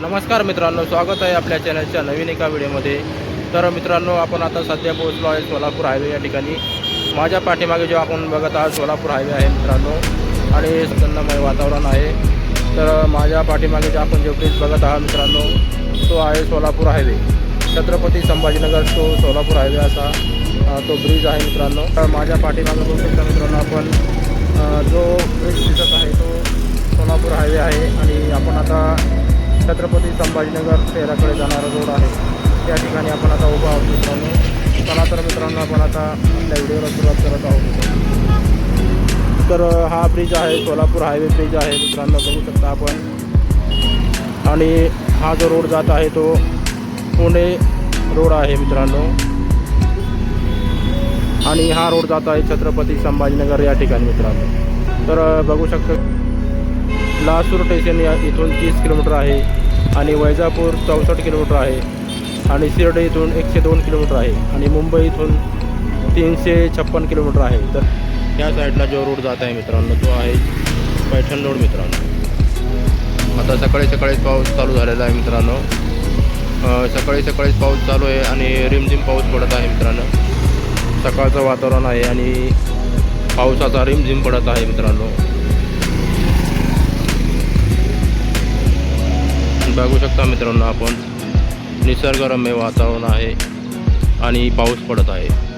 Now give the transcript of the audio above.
नमस्कार मित्रांनो स्वागत आहे आपल्या चॅनलच्या नवीन एका व्हिडिओमध्ये. तर मित्रांनो आपण आता सध्या पोहोचलो आहे सोलापूर हायवे या ठिकाणी. माझ्या पाठीमागे जेव्हा आपण बघत आहात सोलापूर हायवे आहे मित्रांनो. आणि सुगंधमय वातावरण आहे. तर माझ्या पाठीमागे जे आपण जे ब्रिज बघत आहात मित्रांनो तो आहे सोलापूर हायवे. छत्रपती संभाजीनगर तो सोलापूर हायवे असा तो ब्रिज आहे मित्रांनो. तर माझ्या पाठीमागे बघू शकता मित्रांनो आपण जो ब्रिज दिसत आहे तो सोलापूर हायवे आहे. आणि आपण आता छत्रपती संभाजीनगर शहराकडे जाणारा रोड आहे. त्या ठिकाणी आपण आता उभा आहोत मित्रांनो. चला तर मित्रांनो आपण आता आपल्या व्हिडिओला सुरुवात करत आहोत. तर हा ब्रिज आहे सोलापूर हायवे ब्रिज आहे. मित्रांनो बघू शकता आपण. आणि हा जो रोड जात आहे तो पुणे रोड आहे मित्रांनो. आणि हा रोड जात आहे छत्रपती संभाजीनगर या ठिकाणी मित्रांनो. तर बघू शकता लासूर स्टेशन या इथून तीस किलोमीटर आहे आणि वैजापूर चौसष्ट किलोमीटर आहे आणि शिर्डी इथून एकशे दोन किलोमीटर आहे आणि मुंबई इथून तीनशे छप्पन किलोमीटर आहे. तर ह्या साईडला जो रोड जात आहे मित्रांनो तो आहे पैठण रोड मित्रांनो. आता सकाळी सकाळीच पाऊस चालू झालेला आहे मित्रांनो. सकाळी सकाळीच पाऊस चालू आहे आणि रिमझिम पाऊस पडत आहे मित्रांनो. सकाळचं वातावरण आहे आणि पावसाचा रिमझिम पडत आहे मित्रांनो. बघू शकता मित्रांनो आपण. निसर्गरम्य वातावरण आहे आणि पाऊस पडत आहे.